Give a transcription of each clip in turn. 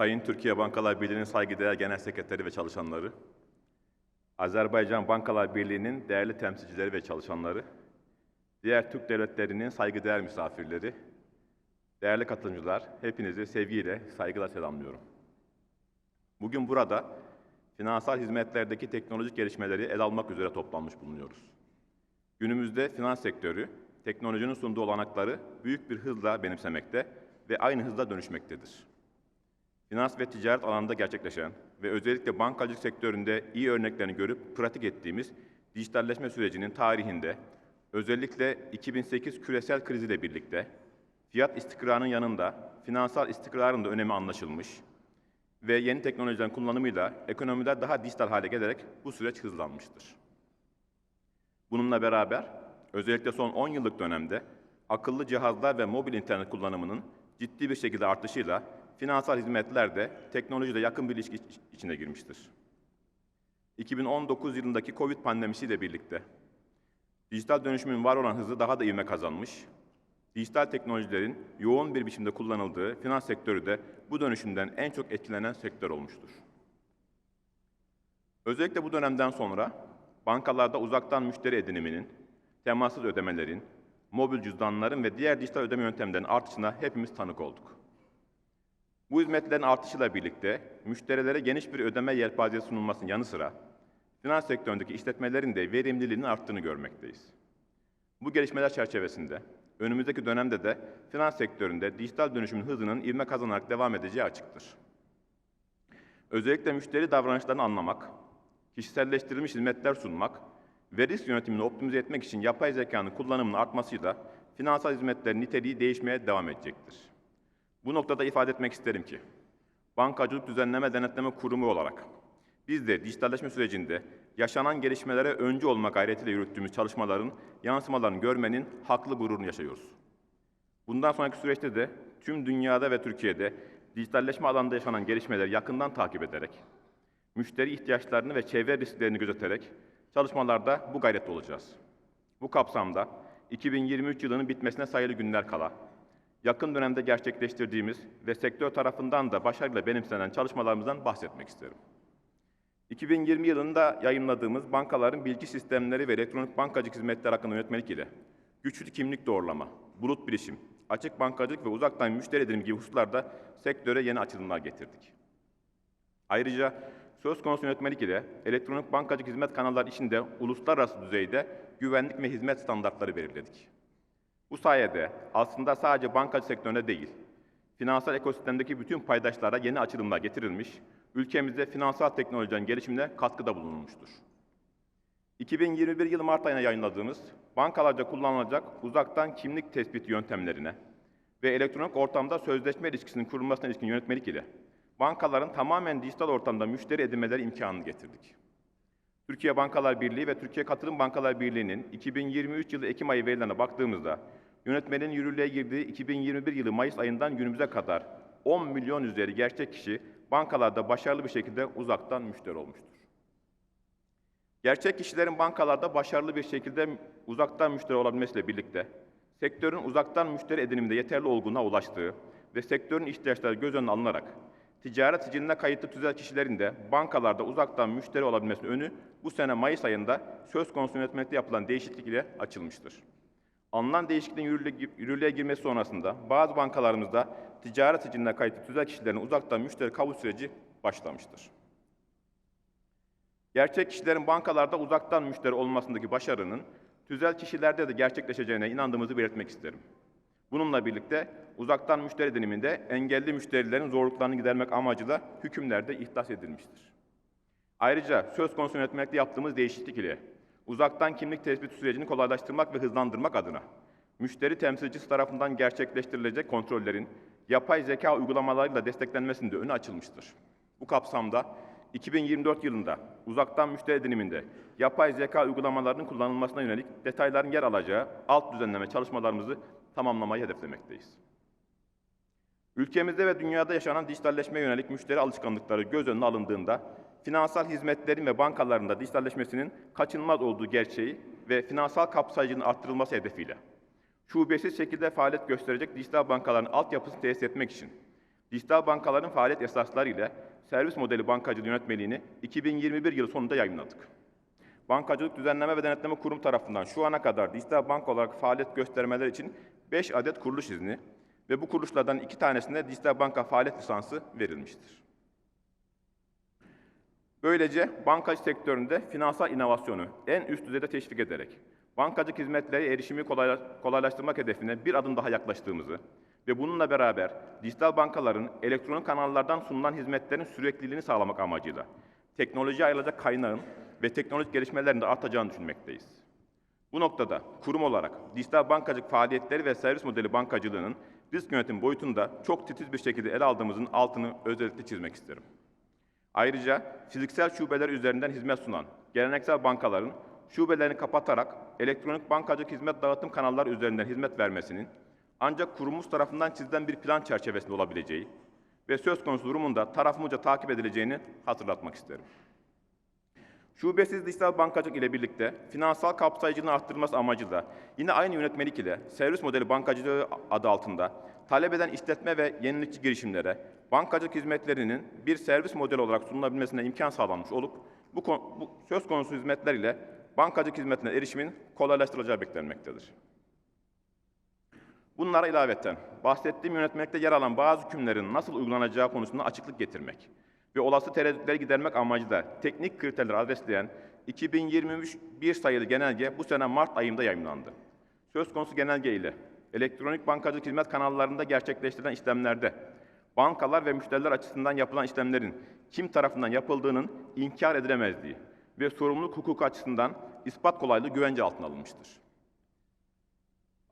Sayın Türkiye Bankalar Birliği'nin saygıdeğer Genel Sekreteri ve çalışanları, Azerbaycan Bankalar Birliği'nin değerli temsilcileri ve çalışanları, diğer Türk devletlerinin saygıdeğer misafirleri, değerli katılımcılar, hepinizi sevgiyle, saygıyla selamlıyorum. Bugün burada finansal hizmetlerdeki teknolojik gelişmeleri ele almak üzere toplanmış bulunuyoruz. Günümüzde finans sektörü, teknolojinin sunduğu olanakları büyük bir hızla benimsemekte ve aynı hızla dönüşmektedir. Finans ve ticaret alanında gerçekleşen ve özellikle bankacılık sektöründe iyi örneklerini görüp pratik ettiğimiz dijitalleşme sürecinin tarihinde özellikle 2008 küresel kriziyle birlikte fiyat istikrarının yanında finansal istikrarın da önemi anlaşılmış ve yeni teknolojilerin kullanımıyla ekonomiler daha dijital hale gelerek bu süreç hızlanmıştır. Bununla beraber özellikle son 10 yıllık dönemde akıllı cihazlar ve mobil internet kullanımının ciddi bir şekilde artışıyla finansal hizmetler de teknolojiyle yakın bir ilişki iç- içine girmiştir. 2019 yılındaki Covid pandemisiyle birlikte dijital dönüşümün var olan hızı daha da ivme kazanmış, dijital teknolojilerin yoğun bir biçimde kullanıldığı finans sektörü de bu dönüşümden en çok etkilenen sektör olmuştur. Özellikle bu dönemden sonra bankalarda uzaktan müşteri ediniminin, temassız ödemelerin, mobil cüzdanların ve diğer dijital ödeme yöntemlerinin artışına hepimiz tanık olduk. Bu hizmetlerin artışıyla birlikte müşterilere geniş bir ödeme yelpazesi sunulmasının yanı sıra finans sektöründeki işletmelerin de verimliliğinin arttığını görmekteyiz. Bu gelişmeler çerçevesinde önümüzdeki dönemde de finans sektöründe dijital dönüşümün hızının ivme kazanarak devam edeceği açıktır. Özellikle müşteri davranışlarını anlamak, kişiselleştirilmiş hizmetler sunmak ve risk yönetimini optimize etmek için yapay zekanın kullanımının artmasıyla finansal hizmetlerin niteliği değişmeye devam edecektir. Bu noktada ifade etmek isterim ki, Bankacılık Düzenleme Denetleme Kurumu olarak biz de dijitalleşme sürecinde yaşanan gelişmelere öncü olma gayretiyle yürüttüğümüz çalışmaların yansımalarını görmenin haklı gururunu yaşıyoruz. Bundan sonraki süreçte de tüm dünyada ve Türkiye'de dijitalleşme alanında yaşanan gelişmeleri yakından takip ederek, müşteri ihtiyaçlarını ve çevre risklerini gözeterek çalışmalarda bu gayret olacağız. Bu kapsamda 2023 yılının bitmesine sayılı günler kala, yakın dönemde gerçekleştirdiğimiz ve sektör tarafından da başarıyla benimsenen çalışmalarımızdan bahsetmek isterim. 2020 yılında yayınladığımız bankaların bilgi sistemleri ve elektronik bankacılık hizmetleri hakkında yönetmelik ile güçlü kimlik doğrulama, bulut bilişim, açık bankacılık ve uzaktan müşteri edinimi gibi hususlarda sektöre yeni açılımlar getirdik. Ayrıca söz konusu yönetmelik ile elektronik bankacılık hizmet kanalları içinde uluslararası düzeyde güvenlik ve hizmet standartları belirledik. Bu sayede aslında sadece bankacı sektöründe değil, finansal ekosistemdeki bütün paydaşlara yeni açılımlar getirilmiş, ülkemizde finansal teknolojilerin gelişimine katkıda bulunmuştur. 2021 yılı Mart ayına yayınladığımız bankalarca kullanılacak uzaktan kimlik tespiti yöntemlerine ve elektronik ortamda sözleşme ilişkisinin kurulmasına ilişkin yönetmelik ile bankaların tamamen dijital ortamda müşteri edinmeleri imkanını getirdik. Türkiye Bankalar Birliği ve Türkiye Katılım Bankalar Birliği'nin 2023 yılı Ekim ayı verilerine baktığımızda yönetmenin yürürlüğe girdiği 2021 yılı Mayıs ayından günümüze kadar 10 milyon üzeri gerçek kişi bankalarda başarılı bir şekilde uzaktan müşteri olmuştur. Gerçek kişilerin bankalarda başarılı bir şekilde uzaktan müşteri olabilmesiyle birlikte sektörün uzaktan müşteri ediniminde yeterli olgunluğa ulaştığı ve sektörün ihtiyaçları göz önüne alınarak ticaret siciline kayıtlı tüzel kişilerin de bankalarda uzaktan müşteri olabilmesinin önü bu sene Mayıs ayında söz konusu yönetmelikte yapılan değişiklik ile açılmıştır. Alınan değişikliğin yürürlüğe, yürürlüğe girmesi sonrasında bazı bankalarımızda ticaret siciline kayıtlı tüzel kişilerin uzaktan müşteri kabul süreci başlamıştır. Gerçek kişilerin bankalarda uzaktan müşteri olmasındaki başarının tüzel kişilerde de gerçekleşeceğine inandığımızı belirtmek isterim. Bununla birlikte uzaktan müşteri ediniminde engelli müşterilerin zorluklarını gidermek amacıyla hükümlerde ihdas edilmiştir. Ayrıca söz konusu yönetmelikte yaptığımız değişiklik ile uzaktan kimlik tespit sürecini kolaylaştırmak ve hızlandırmak adına müşteri temsilcisi tarafından gerçekleştirilecek kontrollerin yapay zeka uygulamalarıyla desteklenmesinde önü açılmıştır. Bu kapsamda 2024 yılında uzaktan müşteri ediniminde yapay zeka uygulamalarının kullanılmasına yönelik detayların yer alacağı alt düzenleme çalışmalarımızı tamamlamayı hedeflemekteyiz. Ülkemizde ve dünyada yaşanan dijitalleşmeye yönelik müşteri alışkanlıkları göz önüne alındığında finansal hizmetlerin ve bankaların da dijitalleşmesinin kaçınılmaz olduğu gerçeği ve finansal kapsayıcının arttırılması hedefiyle şubesiz şekilde faaliyet gösterecek dijital bankaların altyapısını tesis etmek için dijital bankaların faaliyet esasları ile servis modeli bankacılığı yönetmeliğini 2021 yılı sonunda yayınladık. Bankacılık Düzenleme ve Denetleme Kurum tarafından şu ana kadar dijital banka olarak faaliyet göstermeler için 5 adet kuruluş izni ve bu kuruluşlardan 2 tanesine dijital banka faaliyet lisansı verilmiştir. Böylece bankacı sektöründe finansal inovasyonu en üst düzeyde teşvik ederek bankacılık hizmetlere erişimi kolayla- kolaylaştırmak hedefine bir adım daha yaklaştığımızı ve bununla beraber dijital bankaların elektronik kanallardan sunulan hizmetlerin sürekliliğini sağlamak amacıyla teknolojiye ayrılacak kaynağın ve teknolojik gelişmelerin de artacağını düşünmekteyiz. Bu noktada kurum olarak dijital bankacılık faaliyetleri ve servis modeli bankacılığının risk yönetim boyutunda çok titiz bir şekilde ele aldığımızın altını özellikle çizmek isterim. Ayrıca fiziksel şubeler üzerinden hizmet sunan geleneksel bankaların şubelerini kapatarak elektronik bankacılık hizmet dağıtım kanalları üzerinden hizmet vermesinin ancak kurumumuz tarafından çizilen bir plan çerçevesinde olabileceği ve söz konusu durumunda tarafımızca takip edileceğini hatırlatmak isterim. Şubesiz dijital bankacılık ile birlikte finansal kapsayıcılığın arttırılması amacıyla yine aynı yönetmelik ile servis modeli bankacılığı adı altında talep eden işletme ve yenilikçi girişimlere bankacılık hizmetlerinin bir servis modeli olarak sunulabilmesine imkan sağlanmış olup bu, bu söz konusu hizmetler ile bankacılık hizmetine erişimin kolaylaştırılacağı beklenmektedir. Bunlara ilaveten bahsettiğim yönetmelikte yer alan bazı hükümlerin nasıl uygulanacağı konusunda açıklık getirmek ve olası tereddütleri gidermek amacıyla teknik kriterleri adresleyen 2023 bir sayılı genelge bu sene Mart ayında yayınlandı. Söz konusu genelge ile elektronik bankacılık hizmet kanallarında gerçekleştirilen işlemlerde bankalar ve müşteriler açısından yapılan işlemlerin kim tarafından yapıldığının inkar edilemezliği ve sorumluluk hukuku açısından ispat kolaylığı güvence altına alınmıştır.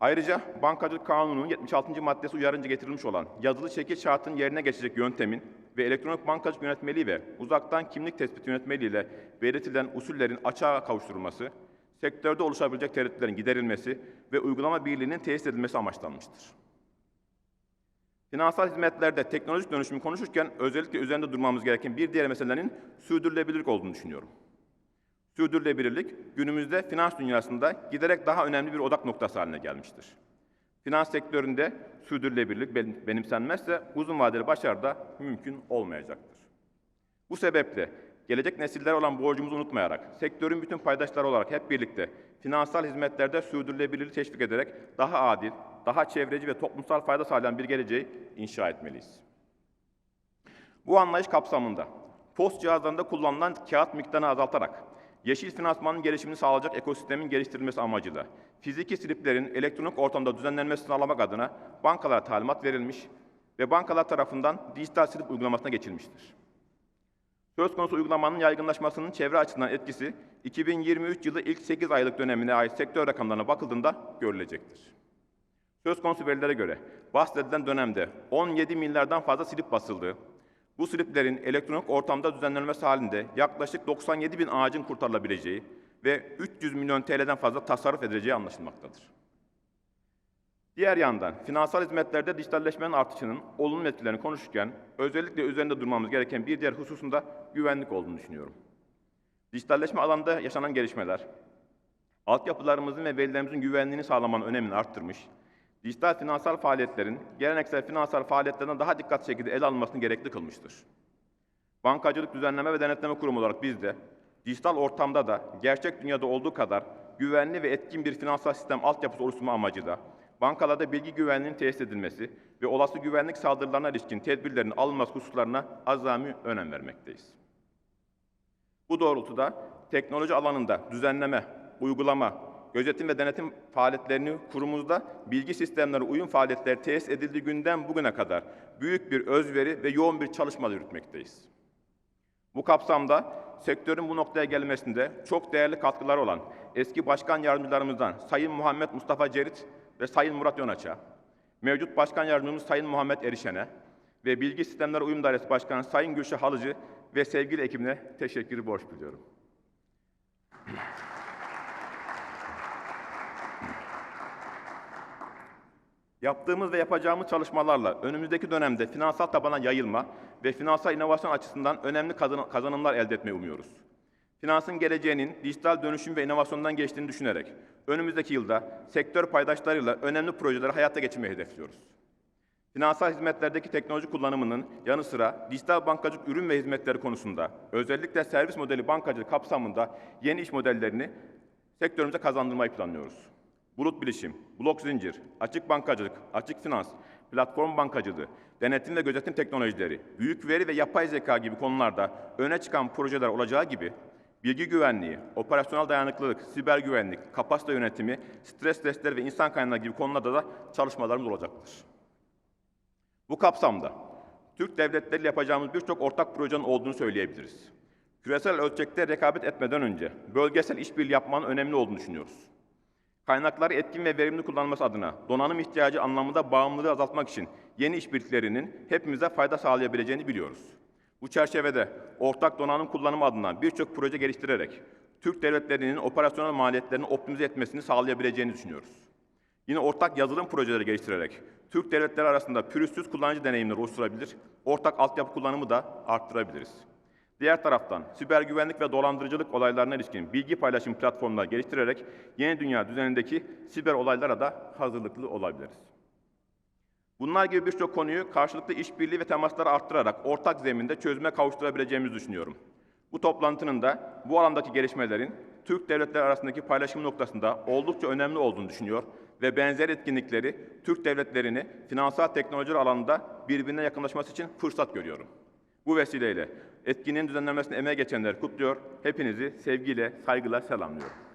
Ayrıca Bankacılık Kanunu'nun 76. maddesi uyarınca getirilmiş olan yazılı çekil şartın yerine geçecek yöntemin ve elektronik bankacılık yönetmeliği ve uzaktan kimlik tespiti yönetmeliği ile belirtilen usullerin açığa kavuşturulması, sektörde oluşabilecek tereddütlerin giderilmesi ve uygulama birliğinin tesis edilmesi amaçlanmıştır. Finansal hizmetlerde teknolojik dönüşümü konuşurken özellikle üzerinde durmamız gereken bir diğer meselenin sürdürülebilirlik olduğunu düşünüyorum. Sürdürülebilirlik günümüzde finans dünyasında giderek daha önemli bir odak noktası haline gelmiştir. Finans sektöründe sürdürülebilirlik benim- benimsenmezse uzun vadeli başarı da mümkün olmayacaktır. Bu sebeple gelecek nesillere olan borcumuzu unutmayarak sektörün bütün paydaşları olarak hep birlikte finansal hizmetlerde sürdürülebilirliği teşvik ederek daha adil, daha çevreci ve toplumsal fayda sağlayan bir geleceği inşa etmeliyiz. Bu anlayış kapsamında post cihazlarında kullanılan kağıt miktarını azaltarak yeşil finansmanın gelişimini sağlayacak ekosistemin geliştirilmesi amacıyla fiziki sliplerin elektronik ortamda düzenlenmesini sağlamak adına bankalara talimat verilmiş ve bankalar tarafından dijital slip uygulamasına geçilmiştir. Söz konusu uygulamanın yaygınlaşmasının çevre açısından etkisi 2023 yılı ilk 8 aylık dönemine ait sektör rakamlarına bakıldığında görülecektir. Söz konusu verilere göre bahsedilen dönemde 17 milyardan fazla slip basıldığı, bu sliplerin elektronik ortamda düzenlenmesi halinde yaklaşık 97 bin ağacın kurtarılabileceği ve 300 milyon TL'den fazla tasarruf edileceği anlaşılmaktadır. Diğer yandan finansal hizmetlerde dijitalleşmenin artışının olumlu etkilerini konuşurken özellikle üzerinde durmamız gereken bir diğer hususun da güvenlik olduğunu düşünüyorum. Dijitalleşme alanında yaşanan gelişmeler, altyapılarımızın ve verilerimizin güvenliğini sağlamanın önemini arttırmış, dijital finansal faaliyetlerin geleneksel finansal faaliyetlerden daha dikkat şekilde ele alınmasını gerekli kılmıştır. Bankacılık Düzenleme ve Denetleme Kurumu olarak biz de dijital ortamda da gerçek dünyada olduğu kadar güvenli ve etkin bir finansal sistem altyapısı oluşturma amacıyla bankalarda bilgi güvenliğinin tesis edilmesi ve olası güvenlik saldırılarına ilişkin tedbirlerin alınması hususlarına azami önem vermekteyiz. Bu doğrultuda teknoloji alanında düzenleme, uygulama, gözetim ve denetim faaliyetlerini kurumumuzda bilgi sistemleri uyum faaliyetleri tesis edildiği günden bugüne kadar büyük bir özveri ve yoğun bir çalışma yürütmekteyiz. Bu kapsamda sektörün bu noktaya gelmesinde çok değerli katkıları olan eski başkan yardımcılarımızdan Sayın Muhammed Mustafa Cerit ve Sayın Murat Yonaç'a, mevcut başkan yardımcımız Sayın Muhammed Erişen'e ve Bilgi Sistemleri Uyum Dairesi Başkanı Sayın Gülşah Halıcı ve sevgili ekibine teşekkürü borç biliyorum. Yaptığımız ve yapacağımız çalışmalarla önümüzdeki dönemde finansal tabana yayılma ve finansal inovasyon açısından önemli kazan- kazanımlar elde etmeyi umuyoruz. Finansın geleceğinin dijital dönüşüm ve inovasyondan geçtiğini düşünerek önümüzdeki yılda sektör paydaşlarıyla önemli projeleri hayata geçirmeyi hedefliyoruz. Finansal hizmetlerdeki teknoloji kullanımının yanı sıra dijital bankacılık ürün ve hizmetleri konusunda özellikle servis modeli bankacılık kapsamında yeni iş modellerini sektörümüze kazandırmayı planlıyoruz. Bulut bilişim, blok zincir, açık bankacılık, açık finans, platform bankacılığı, denetim ve gözetim teknolojileri, büyük veri ve yapay zeka gibi konularda öne çıkan projeler olacağı gibi bilgi güvenliği, operasyonel dayanıklılık, siber güvenlik, kapasite yönetimi, stres testleri ve insan kaynağı gibi konularda da çalışmalarımız olacaktır. Bu kapsamda Türk devletleriyle yapacağımız birçok ortak projenin olduğunu söyleyebiliriz. Küresel ölçekte rekabet etmeden önce bölgesel işbirliği yapmanın önemli olduğunu düşünüyoruz. Kaynakları etkin ve verimli kullanılması adına donanım ihtiyacı anlamında bağımlılığı azaltmak için yeni işbirliklerinin hepimize fayda sağlayabileceğini biliyoruz. Bu çerçevede ortak donanım kullanımı adına birçok proje geliştirerek Türk devletlerinin operasyonel maliyetlerini optimize etmesini sağlayabileceğini düşünüyoruz. Yine ortak yazılım projeleri geliştirerek Türk devletleri arasında pürüzsüz kullanıcı deneyimleri oluşturabilir, ortak altyapı kullanımı da arttırabiliriz. Diğer taraftan siber güvenlik ve dolandırıcılık olaylarına ilişkin bilgi paylaşım platformları geliştirerek yeni dünya düzenindeki siber olaylara da hazırlıklı olabiliriz. Bunlar gibi birçok konuyu karşılıklı işbirliği ve temasları arttırarak ortak zeminde çözüme kavuşturabileceğimizi düşünüyorum. Bu toplantının da bu alandaki gelişmelerin Türk devletleri arasındaki paylaşım noktasında oldukça önemli olduğunu düşünüyor ve benzer etkinlikleri Türk devletlerini finansal teknolojiler alanında birbirine yakınlaşması için fırsat görüyorum. Bu vesileyle etkinliğin düzenlenmesine emeği geçenleri kutluyor, hepinizi sevgiyle, saygıyla selamlıyorum.